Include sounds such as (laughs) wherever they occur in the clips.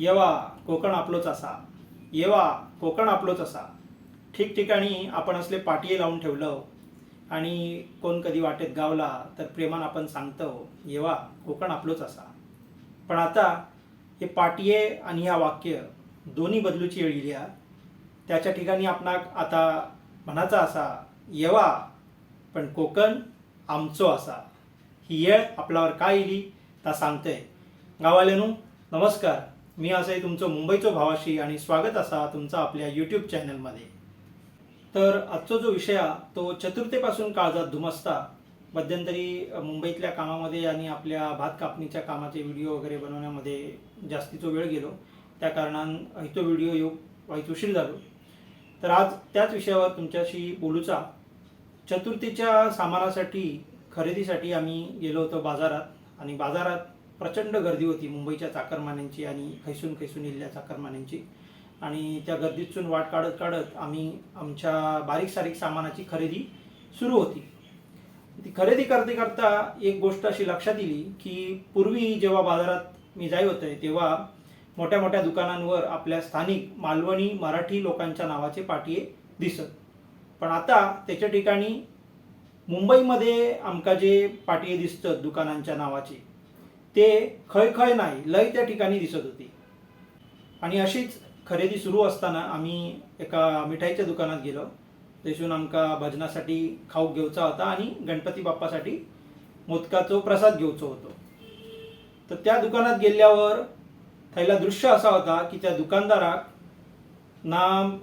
येवा कोकण आपलोच असा. येवा कोकण आपलोच असा. ठिकठिकाणी आपण असले पाटिये लावून ठेवलं आणि कोण कधी वाटेत गावला तर प्रेमान आपण सांगतो येवा कोकण आपलोच असा. पण आता हे पाटिये आणि ह्या वाक्य दोन्ही बदलूची वेळ येयली हा. त्याच्या ठिकाणी आपणाक आता म्हणाचा असा येवा पण कोकण आमचो असा. ही येळ आपल्यावर काय इली ता सांगतंय. गावाल्यानू नमस्कार. मी असं तुमचं मुंबईचो भावाशी आणि स्वागत असा तुमचा आपल्या यूट्यूब चॅनलमध्ये तर आजचा जो विषय तो चतुर्थीपासून काळजात धुमसता मध्यंतरी मुंबईतल्या कामामध्ये आणि आपल्या भात कापणीच्या कामाचे व्हिडिओ वगैरे बनवण्यामध्ये जास्तीचो वेळ गेलो. त्या कारणान तो व्हिडिओ येऊ वाईत उशीर झालो. तर आज त्याच विषयावर तुमच्याशी बोलूचा. चतुर्थीच्या सामानासाठी खरेदीसाठी आम्ही गेलो होतो बाजारात आणि बाजारात प्रचंड गर्दी होती मुंबईच्या चाकरमान्यांची आणि खैसून खैसून इल्ल्या चाकरमान्यांची. आणि त्या गर्दीतून वाट काढत काढत आम्ही आमच्या बारीक सारीक सामानाची खरेदी सुरू होती. ती खरेदी करते करता एक गोष्ट अशी लक्षात येईल की पूर्वी जेव्हा बाजारात मी जाई होते तेव्हा मोठ्या मोठ्या दुकानांवर आपल्या स्थानिक मालवणी मराठी लोकांच्या नावाचे पाटिये दिसत. पण आता त्याच्या ठिकाणी मुंबईमध्ये आमका जे पाटिये दिसतात दुकानांच्या नावाचे ते खय खय नाही लय त्या ठिकाणी दिसत होती. आणि अशीच खरेदी सुरू असताना आम्ही एका मिठाईच्या दुकानात गेलो. थंयसून आमका भजनासाठी खाऊक घेवचा होता आणि गणपती बाप्पासाठी मोदकाचो प्रसाद घेवचो होतो. तर त्या दुकानात गेल्यावर थैला दृश्य असा होता की त्या दुकानदाराक ना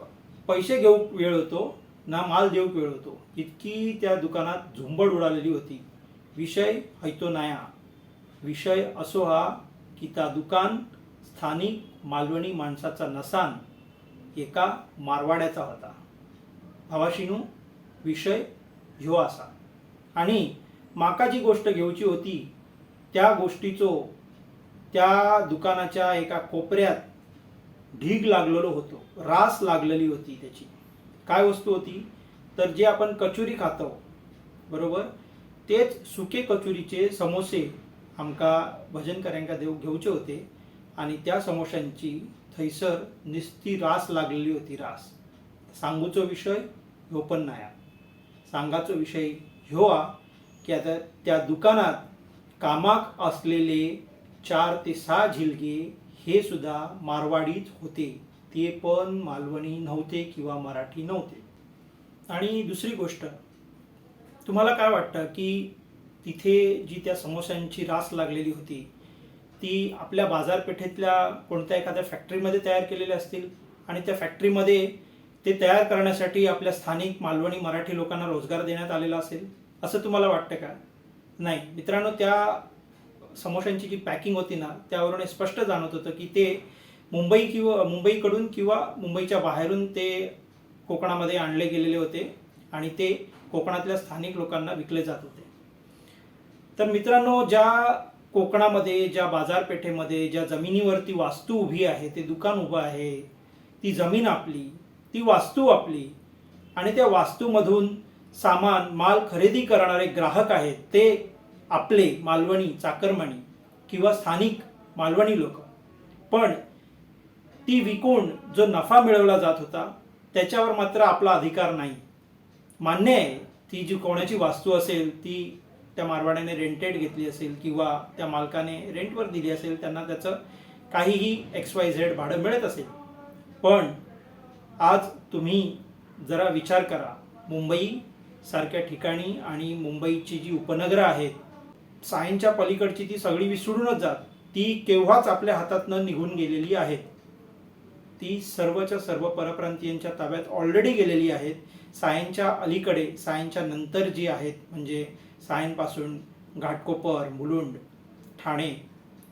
पैसे घेऊक वेळ होतो ना माल देऊक वेळ होतो. इतकी त्या दुकानात झुंबड उडालेली होती. विषय हैतो नाया. विषय असो हा की त्या दुकान स्थानिक मालवणी माणसाचा नसान एका मारवाड्याचा होता. भावाशिनू विषय ह्यो असा. आणि माका जी गोष्ट घेवची होती त्या गोष्टीचो त्या दुकानाच्या एका कोपऱ्यात ढीग लागलेलो होतो रास लागलेली होती त्याची. काय वस्तू होती? तर जे आपण कचोरी खातो बरोबर? तेच सुके कचोरीचे समोसे आमका भजनकऱ्यांका देव घेवचे होते आणि त्या समोश्यांची थैसर निस्ती रास लागलेली होती रास. सांगूचो विषय ह्यो पण नाया सांगाचो विषय ह्यो हा की आता त्या दुकानात कामाक असलेले चार ते सहा झिलगे हे सुद्धा मारवाडीच होते. ते पण मालवणी नव्हते किंवा मराठी नव्हते. आणि दुसरी गोष्ट तुम्हाला काय वाटतं की तिथे जी त्या समोशांची रास लागलेली होती ती आपल्या बाजारपेठेतल्या कोणत्या एखाद्या फॅक्टरीमध्ये तयार केलेल्या असतील आणि त्या फॅक्टरीमध्ये ते तयार करण्यासाठी आपल्या स्थानिक मालवणी मराठी लोकांना रोजगार देण्यात आलेला असेल असं तुम्हाला वाटतं का? नाही. मित्रांनो त्या समोश्यांची जी पॅकिंग होती ना त्यावरून हे स्पष्ट जाणवत होतं की ते मुंबई किंवा मुंबईकडून किंवा मुंबईच्या बाहेरून ते कोकणामध्ये आणले गेलेले होते आणि ते कोकणातल्या स्थानिक लोकांना विकले जात होते. तर मित्रांनो ज्या कोकणामध्ये ज्या बाजारपेठेमध्ये ज्या जमिनीवरती वास्तू उभी आहे ते दुकान उभं आहे ती जमीन आपली ती वास्तू आपली आणि त्या वास्तूमधून सामान माल खरेदी करणारे ग्राहक आहेत ते आपले मालवणी चाकरमणी किंवा स्थानिक मालवणी लोक. पण ती विकून जो नफा मिळवला जात होता त्याच्यावर मात्र आपला अधिकार नाही. मान्य आहे ती जी कोणाची वास्तू असेल ती त्या मारवाड्याने रेंटेड घेतली असेल किंवा त्या मालकाने रेंटवर दिली असेल त्यांना त्याचं काहीही एक्स वाय झेड भाडं मिळत असेल. पण आज तुम्ही जरा विचार करा. मुंबई सारख्या ठिकाणी आणि मुंबईची जी उपनगरं आहेत सायनच्या पलीकडची ती सगळी विसरूनच जात. ती केव्हाच आपल्या हातातनं निघून गेलेली आहेत? ती सर्वच्या सर्व परप्रांतीयांच्या ताब्यात ऑलरेडी गेलेली आहेत. सायनच्या अलीकडे सायनच्या नंतर जी आहेत म्हणजे सायनपासून घाटकोपर मुलुंड ठाणे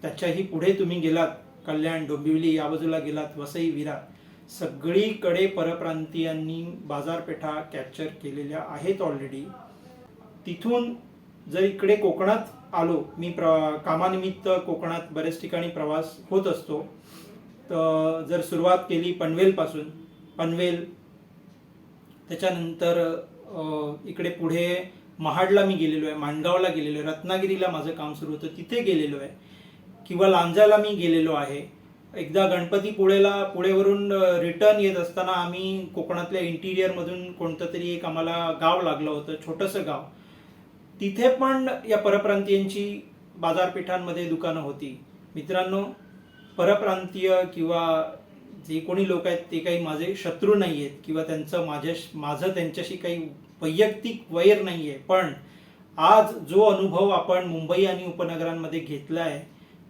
त्याच्याही पुढे तुम्ही गेलात कल्याण डोंबिवली या बाजूला गेलात वसई विरार. सगळीकडे परप्रांतीयांनी बाजारपेठा कॅप्चर केलेल्या आहेत ऑलरेडी तिथून जर इकडे कोकणात आलो मी प्र कामानिमित्त कोकणात बऱ्याच ठिकाणी प्रवास होत असतो तर जर सुरुवात केली पनवेलपासून पनवेल त्याच्यानंतर इकडे पुढे महाडला मी गेलेलो आहे माणगावला गेलेलो आहे रत्नागिरीला माझं काम सुरू होतं तिथे गेलेलो आहे. किंवा लांजाला मी गेलेलो आहे. एकदा गणपतीपुळेला पुळेवरून रिटर्न येत असताना आम्ही कोकणातल्या इंटिरियरमधून कोणतं तरी एक आम्हाला गाव लागलं होतं छोटंसं गाव. तिथे पण या परप्रांतीयांची बाजारपेठांमध्ये दुकानं होती. मित्रांनो परप्रांतीय किंवा जे कोणी लोक आहेत ते काही माझे शत्रू नाही आहेत किंवा त्यांचं माझ्या माझं त्यांच्याशी काही वैयक्तिक वैर नाही आहे पण आज जो अनुभव आपण मुंबई आणि उपनगरांमध्ये घेतला आहे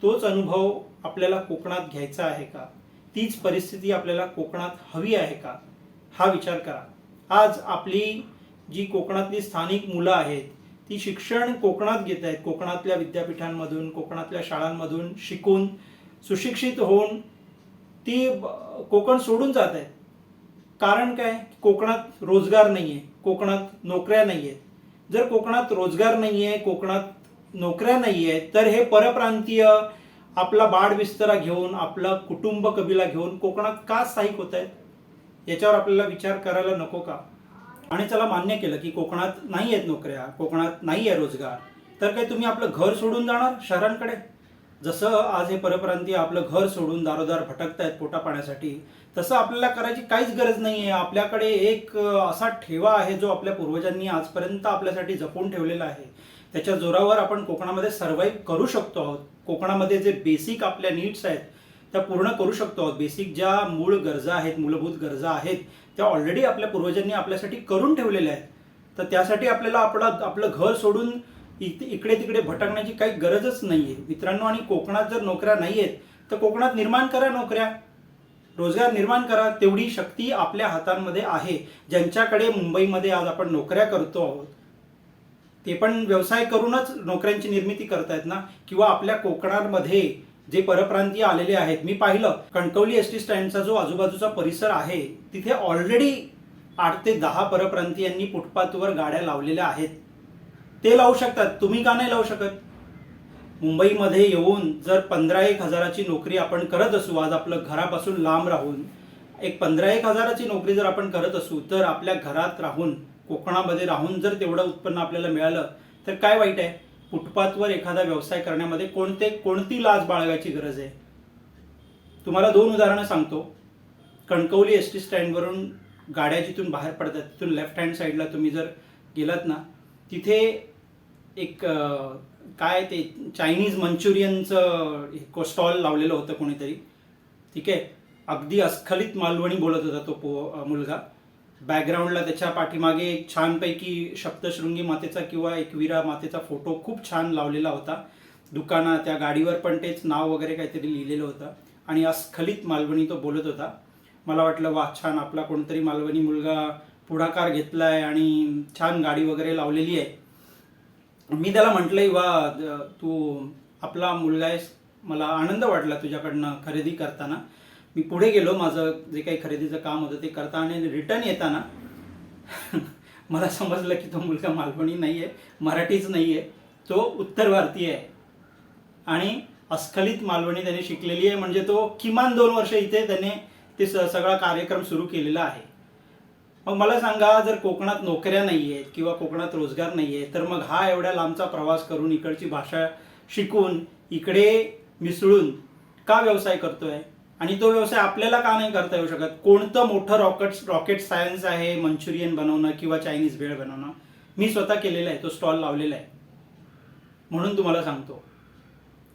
तोच अनुभव आपल्याला कोकणात घ्यायचा आहे का? तीच परिस्थिती आपल्याला कोकणात हवी आहे का? हा विचार करा. आज आपली जी कोकणातली स्थानिक मुलं आहेत ती शिक्षण कोकणात घेत आहेत. कोकणातल्या विद्यापीठांमधून कोकणातल्या शाळांमधून शिकून सुशिक्षित होऊन ती कोकण सोडून जात आहेत. कारण काय? कोकणात रोजगार नाही आहे कोकणात नोकऱ्या नाही आहेत जर कोकणात रोजगार नाही आहे कोकणात नोकऱ्या नाही आहेत तर हे परप्रांतीय आपला बाड विस्तारा घेऊन आपला कुटुंब कबिला घेऊन कोकणात का स्थायिक होत आहेत? याच्यावर आपल्याला विचार करायला नको का? आणि चला मान्य केलं की कोकणात नाही आहेत नोकऱ्या कोकणात नाही आहे रोजगार. तर काय तुम्ही आपलं घर सोडून जाणार शहरांकडे? जसं आज हे परप्रांतीय आपलं घर सोडून दारोदार भटकतायत पोटा पाण्यासाठी तसं आपल्याला करायची काहीच गरज नाही आहे आपल्याकडे एक असा ठेवा आहे जो आपल्या पूर्वजांनी आजपर्यंत आपल्यासाठी जपून ठेवलेला आहे. त्याच्या जोरावर आपण कोकणामध्ये सर्व्हाइव्ह करू शकतो आहोत. कोकणामध्ये जे बेसिक आपल्या नीड्स आहेत त्या पूर्ण करू शकतो आहोत. बेसिक ज्या मूळ गरजा आहेत मूलभूत गरजा आहेत त्या ऑलरेडी आपल्या पूर्वजांनी आपल्यासाठी करून ठेवलेल्या आहेत. तर त्यासाठी आपल्याला आपलं आपलं घर सोडून इकडे तिकडे भटकण्याची काही गरजच नाहीये. मित्रांनो आणि कोकणात जर नोकऱ्या नाही आहेत तर कोकणात निर्माण करा नोकऱ्या. रोजगार निर्माण करा. तेवढी शक्ती आपल्या हातांमध्ये आहे. ज्यांच्याकडे मुंबईमध्ये आज आपण नोकऱ्या करतो आहोत ते पण व्यवसाय करूनच नोकऱ्यांची निर्मिती करतायत ना? किंवा आपल्या कोकणामध्ये जे परप्रांतीय आलेले आहेत मी पाहिलं कणकवली एस टी स्टँडचा जो आजूबाजूचा परिसर आहे तिथे ऑलरेडी आठ ते दहा परप्रांतीयांनी फुटपाथवर गाड्या लावलेल्या आहेत. ते लावू शकतात. तुम्ही का नाही लावू शकत? मुंबईमध्ये येऊन जर पंधरा एक हजाराची नोकरी आपण करत असू आज आपलं घरापासून लांब राहून एक पंधरा एक हजाराची नोकरी जर आपण करत असू तर आपल्या घरात राहून कोकणामध्ये राहून जर तेवढं उत्पन्न आपल्याला मिळालं तर काय वाईट आहे? फुटपाथवर एखादा व्यवसाय करण्यामध्ये कोणते कोणती लाज बाळगायची गरज आहे? तुम्हाला दोन उदाहरणं सांगतो. कणकवली एस टी स्टँडवरून गाड्या जिथून बाहेर पडतात तिथून लेफ्ट हँड साईडला तुम्ही जर गेलात ना तिथे एक काय ते चायनीज मंचुरियनचं स्टॉल लावलेलं होतं कोणीतरी. ठीक आहे? अगदी अस्खलित मालवणी बोलत होता तो पो मुलगा. बॅकग्राऊंडला त्याच्या पाठीमागे एक छानपैकी शब्दशृंगी मातेचा किंवा एकवीरा मातेचा फोटो खूप छान लावलेला होता. दुकाना त्या गाडीवर पण तेच नाव वगैरे काहीतरी लिहिलेलं होतं. आणि अस्खलित मालवणी तो बोलत होता. मला वाटलं वा छान आपला कोणतरी मालवणी मुलगा पुढाकार घेतला आहे आणि छान गाडी वगैरे लावलेली आहे. मी त्याला म्हटलंय वा तू आपला मुलगा आहेस. मला आनंद वाटला तुझ्याकडनं खरेदी करताना. मी पुढे गेलो माझं जे काही खरेदीचं काम होतं ते करता आणि रिटर्न येताना (laughs) मला समजलं की तो मुलगा मालवणी नाही आहे मराठीच नाही आहे तो उत्तर भारतीय आहे. आणि अस्खलित मालवणी त्याने शिकलेली आहे म्हणजे तो किमान दोन वर्ष इथे त्याने ते स- सगळा कार्यक्रम सुरू केलेला आहे. मग मला सांगा जर कोकणात नोकऱ्या नाही आहेत किंवा कोकणात रोजगार नाही आहे तर मग हा एवढ्या लांबचा प्रवास करून इकडची भाषा शिकून इकडे मिसळून का व्यवसाय करतोय? आणि तो व्यवसाय आपल्याला का नाही करता येऊ शकत? कोणतं मोठं रॉकेट रॉकेट सायन्स आहे मंचुरियन बनवणं किंवा चायनीज भेळ बनवणं? मी स्वतः केलेला आहे तो स्टॉल लावलेला आहे. म्हणून तुम्हाला सांगतो.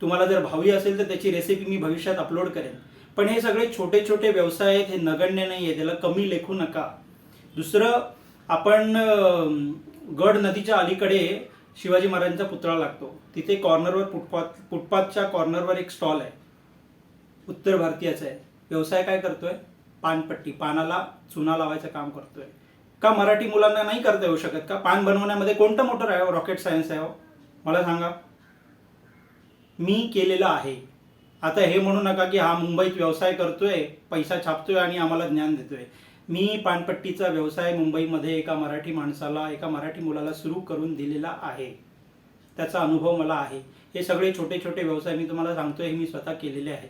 तुम्हाला जर भावी असेल तर त्याची रेसिपी मी भविष्यात अपलोड करेन. पण हे सगळे छोटे छोटे व्यवसाय आहेत हे नगण्य नाही आहे त्याला कमी लेखू नका. दुसरं आपण गड नदीच्या अलीकडे शिवाजी महाराजांचा पुतळा लागतो. तिथे कॉर्नरवर फुटपाथ फुटपाथच्या कॉर्नरवर एक स्टॉल आहे. उत्तर भारतीयाचा आहे. व्यवसाय काय करतोय? पानपट्टी पानाला चुना लावायचं काम करतोय. का मराठी मुलांना नाही करता येऊ शकत? का पान बनवण्यामध्ये कोणतं मोटर आहे? रॉकेट सायन्स आहे हो. मला सांगा. मी केलेलं आहे. आता हे म्हणू नका की हा मुंबईत व्यवसाय करतोय पैसा छापतोय आणि आम्हाला ज्ञान देतोय. मी पानपट्टीचा व्यवसाय मुंबईमध्ये एका मराठी माणसाला एका मराठी मुलाला सुरू करून दिलेला आहे. त्याचा अनुभव मला आहे. हे सगळे छोटे छोटे व्यवसाय मी तुम्हाला सांगतोय हे मी स्वतः केलेले आहेत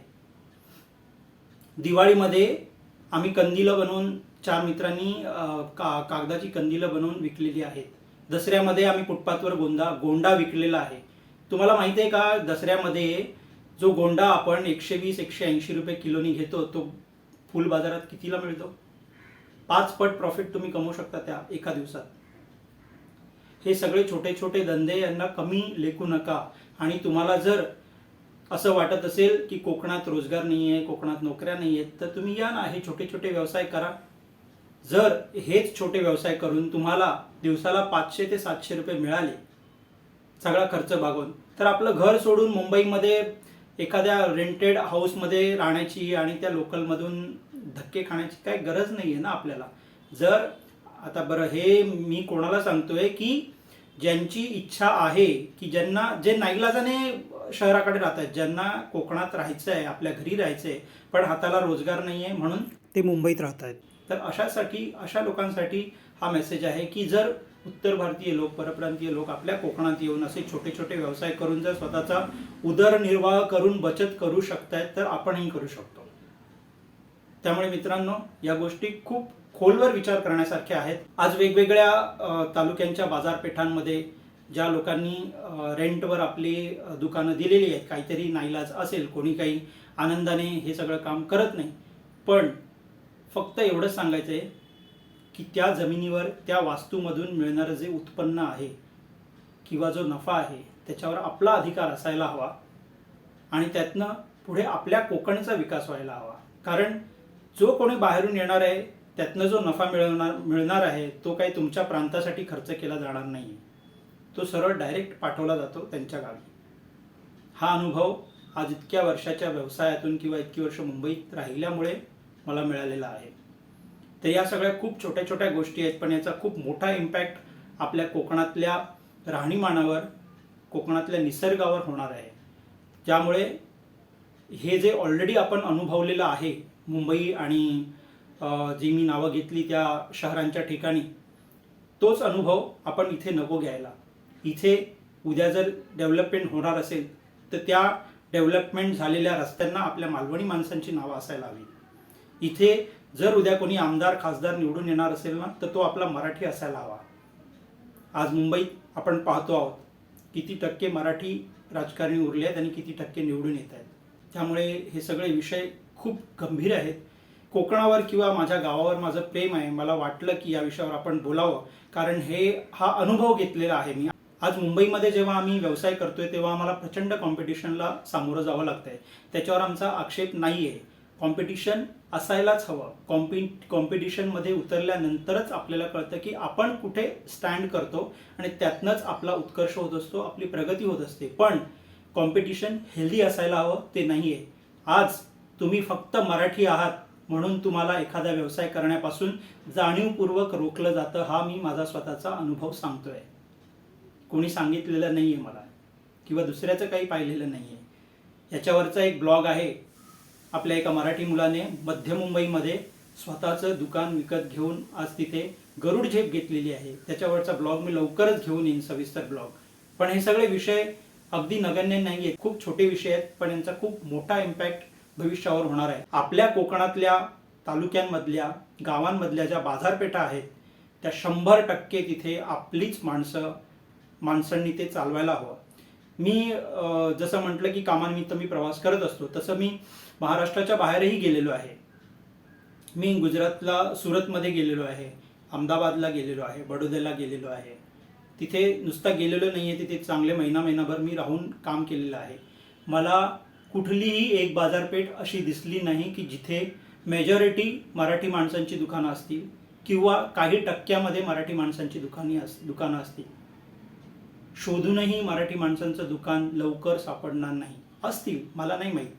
दिवाळीमध्ये आम्ही कंदिलं बनवून चार मित्रांनी का कागदाची कंदिलं बनवून विकलेली आहेत. दसऱ्यामध्ये आम्ही फुटपाथवर गोंदा गोंडा विकलेला आहे. तुम्हाला माहिती आहे का दसऱ्यामध्ये जो गोंडा आपण एकशे वीस एकशे ऐंशी रुपये किलोनी घेतो तो फुल बाजारात कितीला मिळतो? पाच पट प्रॉफिट तुम्ही कमवू शकता त्या एका दिवसात. हे सगळे छोटे छोटे धंदे यांना कमी लेखू नका. आणि तुम्हाला जर असं वाटत असेल की कोकणात रोजगार नाही आहे कोकणात नोकऱ्या नाही आहेत तर तुम्ही या ना हे छोटे छोटे व्यवसाय करा. जर हेच छोटे व्यवसाय करून तुम्हाला दिवसाला पाचशे ते सातशे रुपये मिळाले सगळा खर्च भागून तर आपलं घर सोडून मुंबईमध्ये एखाद्या रेंटेड हाऊसमध्ये राहण्याची आणि त्या लोकलमधून धक्के खाण्याची काही गरज नाही आहे ना आपल्याला. जर आता बरं हे मी कोणाला सांगतोय की ज्यांची इच्छा आहे की ज्यांना जे नाईलाजाने शहराकडे राहत आहेत ज्यांना कोकणात राहायचं आहे आपल्या घरी राहायचं आहे पण हाताला रोजगार नाही आहे म्हणून ते मुंबईत राहत आहेत तर अशासाठी अशा लोकांसाठी हा मेसेज आहे की जर उत्तर भारतीय लोक परप्रांतीय लोक आपल्या कोकणात येऊन असे छोटे छोटे व्यवसाय करून जर स्वतःचा उदरनिर्वाह करून बचत करू शकतायत तर आपणही करू शकतो. त्यामुळे मित्रांनो या गोष्टी खूप खोलवर विचार करण्यासारख्या आहेत. आज वेगवेगळ्या तालुक्यांच्या बाजारपेठांमध्ये ज्या लोकांनी रेंटवर आपली दुकानं दिलेली आहेत काहीतरी नाईलाज असेल कोणी काही आनंदाने हे सगळं काम करत नाही. पण फक्त एवढंच सांगायचं आहे की त्या जमिनीवर त्या वास्तूमधून मिळणारं जे उत्पन्न आहे किंवा जो नफा आहे त्याच्यावर आपला अधिकार असायला हवा आणि त्यातनं पुढे आपल्या कोकणचा विकास व्हायला हवा. कारण जो कोणी बाहेरून येणार आहे त्यातनं जो नफा मिळवणार मिळणार आहे तो काही तुमच्या प्रांतासाठी खर्च केला जाणार नाही तो सरळ डायरेक्ट पाठवला जातो त्यांच्या गावी. हा अनुभव आज इतक्या वर्षाच्या व्यवसायातून किंवा इतकी वर्ष मुंबईत राहिल्यामुळे मला मिळालेला आहे. तर या सगळ्या खूप छोट्या छोट्या गोष्टी आहेत पण याचा खूप मोठा इम्पॅक्ट आपल्या कोकणातल्या राहणीमानावर कोकणातल्या निसर्गावर होणार आहे. ज्यामुळे हे जे ऑलरेडी आपण अनुभवलेलं आहे मुंबई आणि जी मी नावं घेतली त्या शहरांच्या ठिकाणी तोच अनुभव आपण इथे नको घ्यायला. इथे उद्या जर डेव्हलपमेंट होणार असेल तर त्या डेव्हलपमेंट झालेल्या रस्त्यांना आपल्या मालवणी माणसांची नावं असायला हवी. इथे जर उद्या कोणी आमदार खासदार निवडून येणार असेल ना तर तो आपला मराठी असायला हवा. आज मुंबईत आपण पाहतो आहोत किती टक्के मराठी राजकारणी उरले आहेत आणि किती टक्के निवडून येत आहेत. त्यामुळे हे सगळे विषय खूप गंभीर आहेत. कोकणावर किंवा माझ्या गावावर माझं प्रेम आहे. मला वाटलं की या विषयावर आपण बोलावं. कारण हे हा अनुभव घेतलेला आहे मी. आज मुंबईमध्ये जेव्हा आम्ही व्यवसाय करतोय तेव्हा आम्हाला प्रचंड कॉम्पिटिशनला सामोरं जावं लागतंय. त्याच्यावर आमचा आक्षेप नाही आहे कॉम्पिटिशन असायलाच हवं. कॉम्पि कॉम्पिटिशनमध्ये उतरल्यानंतरच आपल्याला कळतं की आपण कुठे स्टँड करतो आणि त्यातनंच आपला उत्कर्ष होत असतो आपली प्रगती होत असते. पण कॉम्पिटिशन हेल्दी असायला हवं ते नाही आहे आज तुम्ही फक्त मराठी आहात म्हणून तुम्हाला एखादा व्यवसाय करण्यापासून जाणीवपूर्वक रोखलं जातं हा मी माझा स्वतःचा अनुभव सांगतोय. कोणी सांगितलेलं नाही आहे मला किंवा दुसऱ्याचं काही पाहिलेलं नाही आहे याच्यावरचा एक ब्लॉग आहे. आपल्या एका मराठी मुलाने मध्य मुंबईमध्ये स्वतःचं दुकान विकत घेऊन आज तिथे गरुड झेप घेतलेली आहे. त्याच्यावरचा ब्लॉग मी लवकरच घेऊन येईन सविस्तर ब्लॉग. पण हे सगळे विषय अगदी नगण्य नाही आहेत खूप छोटे विषय आहेत पण यांचा खूप मोठा इम्पॅक्ट भविष्यावर होणार आहे. आपल्या कोकणातल्या तालुक्यांमधल्या गावांमधल्या ज्या बाजारपेठा आहेत त्या शंभर टक्के तिथे आपलीच माणसं माणसांनी ते चालवायला हवं. मी जसं म्हटलं की कामानिमित्त मी प्रवास करत असतो तसं मी महाराष्ट्राच्या बाहेरही गेलेलो आहे. मी गुजरातला सुरतमध्ये गेलेलो आहे अहमदाबादला गेलेलो आहे बडोद्याला गेलेलो आहे. तिथे नुसता गेलेलो नाही आहे तिथे चांगले महिना महिनाभर मी राहून काम केलेलं आहे. मला कुठलीही एक बाजारपेठ अशी दिसली नाही की जिथे मेजॉरिटी मराठी माणसांची दुकानं असतील किंवा काही टक्क्यामध्ये मराठी माणसांची दुकानी अस दुकानं असतील. शोधूनही मराठी माणसांचं दुकान लवकर सापडणार नाही. असतील मला नाही माहीत.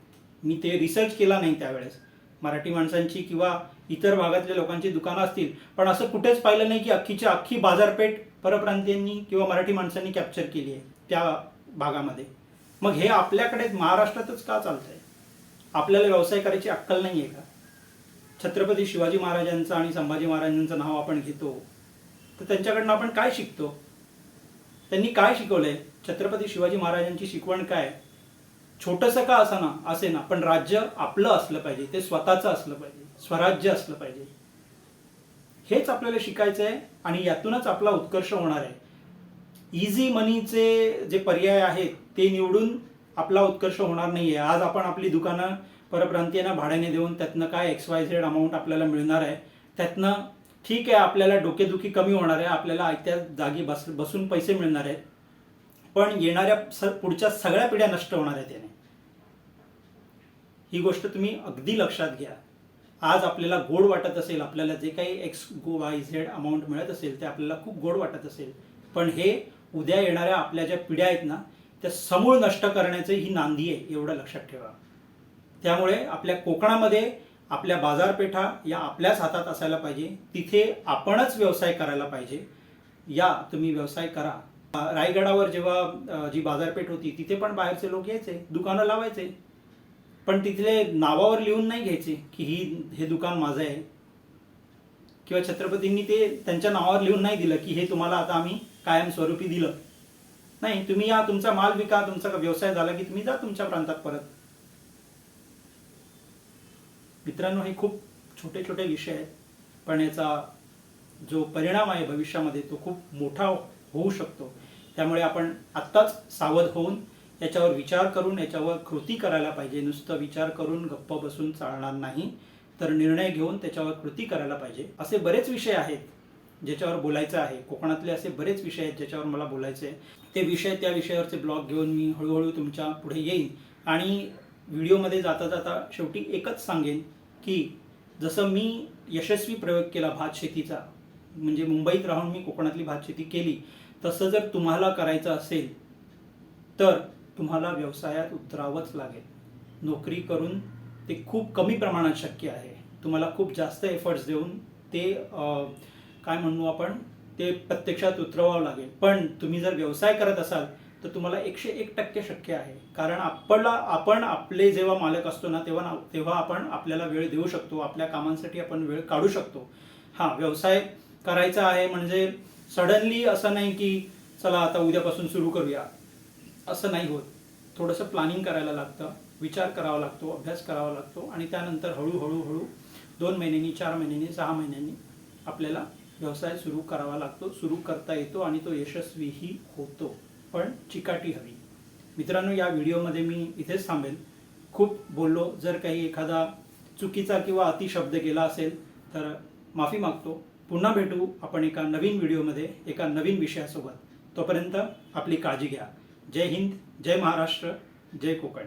मी ते रिसर्च केला नाही त्यावेळेस. मराठी माणसांची किंवा इतर भागातल्या लोकांची दुकानं असतील. पण असं कुठेच पाहिलं नाही की अख्खीच्या अख्खी बाजारपेठ परप्रांतीयांनी किंवा मराठी माणसांनी कॅप्चर केली आहे त्या भागामध्ये. मग हे आपल्याकडे महाराष्ट्रातच का चालतंय? आपल्याला व्यवसाय करायची अक्कल नाही आहे का? छत्रपती शिवाजी महाराजांचं आणि संभाजी महाराजांचं नाव आपण घेतो तर त्यांच्याकडनं आपण काय शिकतो? त्यांनी काय शिकवलंय? छत्रपती शिवाजी महाराजांची शिकवण काय? छोटंसं का असं ना असे ना पण राज्य आपलं असलं पाहिजे ते स्वतःचं असलं पाहिजे स्वराज्य असलं पाहिजे. हेच आपल्याला शिकायचं आहे आणि यातूनच आपला उत्कर्ष होणार आहे. इझी मनीचे जे पर्याय आहेत ते निवडून आपला उत्कर्ष होणार नाही आहे आज आपण आपली दुकानं परप्रांतीयांना भाड्याने देऊन त्यातनं काय एक्स वाय झेड अमाऊंट आपल्याला मिळणार आहे त्यातनं ठीक आहे आपल्याला डोकेदुखी कमी होणार आहे आपल्याला आयत्या जागी बस बसून पैसे मिळणार आहेत पण येणाऱ्या स पुढच्या सगळ्या पिढ्या नष्ट होणार आहेत याने. ही गोष्ट तुम्ही अगदी लक्षात घ्या. आज आपल्याला गोड वाटत असेल आपल्याला जे काही X go Y Z amount मिळत असेल ते आपल्याला खूप गोड वाटत असेल पण हे उद्या येणाऱ्या आपल्या ज्या पिढ्या आहेत ना त्या समूळ नष्ट करण्याचं ही नांदी आहे एवढं लक्षात ठेवा. त्यामुळे आपल्या कोकणामध्ये आपल्या बाजारपेठा या आपल्याच हातात असायला पाहिजे. तिथे आपणच व्यवसाय करायला पाहिजे. या तुम्ही व्यवसाय करा. रायगडावर जेव्हा जी बाजारपेठ होती तिथे पण बाहेरचे लोक यायचे दुकानं लावायचे. पण तिथले नावावर लिहून नाही घ्यायचे की ही हे दुकान माझं आहे. किंवा छत्रपतींनी ते त्यांच्या नावावर लिहून नाही दिलं की हे तुम्हाला आता आम्ही कायमस्वरूपी दिलं. नाही तुम्ही या तुमचा माल विका तुमचा व्यवसाय झाला की तुम्ही जा तुमच्या प्रांतात परत. मित्रांनो हे खूप छोटे छोटे विषय आहेत पण याचा जो परिणाम आहे भविष्यामध्ये तो खूप मोठा होऊ शकतो. त्यामुळे आपण आत्ताच सावध होऊन याच्यावर विचार करून याच्यावर कृती करायला पाहिजे. नुसतं विचार करून गप्प बसून चालणार नाही तर निर्णय घेऊन त्याच्यावर कृती करायला पाहिजे. असे बरेच विषय आहेत. ज्याच्यावर बोलायचं आहे. कोकणातले असे बरेच विषय आहेत ज्याच्यावर मला बोलायचे आहे. ते विषय त्या विषयावरचे ब्लॉग घेऊन मी हळूहळू तुमच्यापुढे येईन. आणि व्हिडिओमध्ये जाता जाता शेवटी एकच सांगेन की जसं मी यशस्वी प्रयोग केला भात शेतीचा म्हणजे मुंबईत राहून मी कोकणातली भात शेती केली तसं जर तुम्हाला करायचं असेल तर तुम्हाला व्यवसायात उतरावंच लागेल. नोकरी करून ते खूप कमी प्रमाणात शक्य आहे. तुम्हाला खूप जास्त एफर्ट्स देऊन ते काय म्हणू आपण ते प्रत्यक्षात उतरवावं लागेल. पण तुम्ही जर व्यवसाय करत असाल तर तुम्हाला एकशे एक टक्के शक्य आहे. कारण आपला आपण आपले जेव्हा मालक असतो ना तेव्हा ना- तेव्हा आपण आपल्याला वेळ देऊ शकतो. आपल्या कामांसाठी आपण वेळ काढू शकतो. हां व्यवसाय करायचा आहे म्हणजे सडनली असं नाही की चला आता उद्यापासून सुरू करूया. असं नाही होत. थोडंसं प्लॅनिंग करायला लागतं विचार करावा लागतो अभ्यास करावा लागतो आणि त्यानंतर हळूहळू हळू दोन महिन्यांनी चार महिन्यांनी सहा महिन्यांनी आपल्याला व्यवसाय सुरू करावा लागतो सुरू करता येतो आणि तो यशस्वीही होतो. पण चिकाटी हवी. मित्रांनो या व्हिडिओमध्ये मी इथेच थांबेल. खूप बोललो जर काही एखादा चुकीचा किंवा अतिशब्द गेला असेल तर माफी मागतो. पुन्हा भेटू आपण एका नवीन व्हिडिओमध्ये एका नवीन विषयासोबत. तोपर्यंत आपली काळजी घ्या. जय हिंद जय महाराष्ट्र जय कोकण.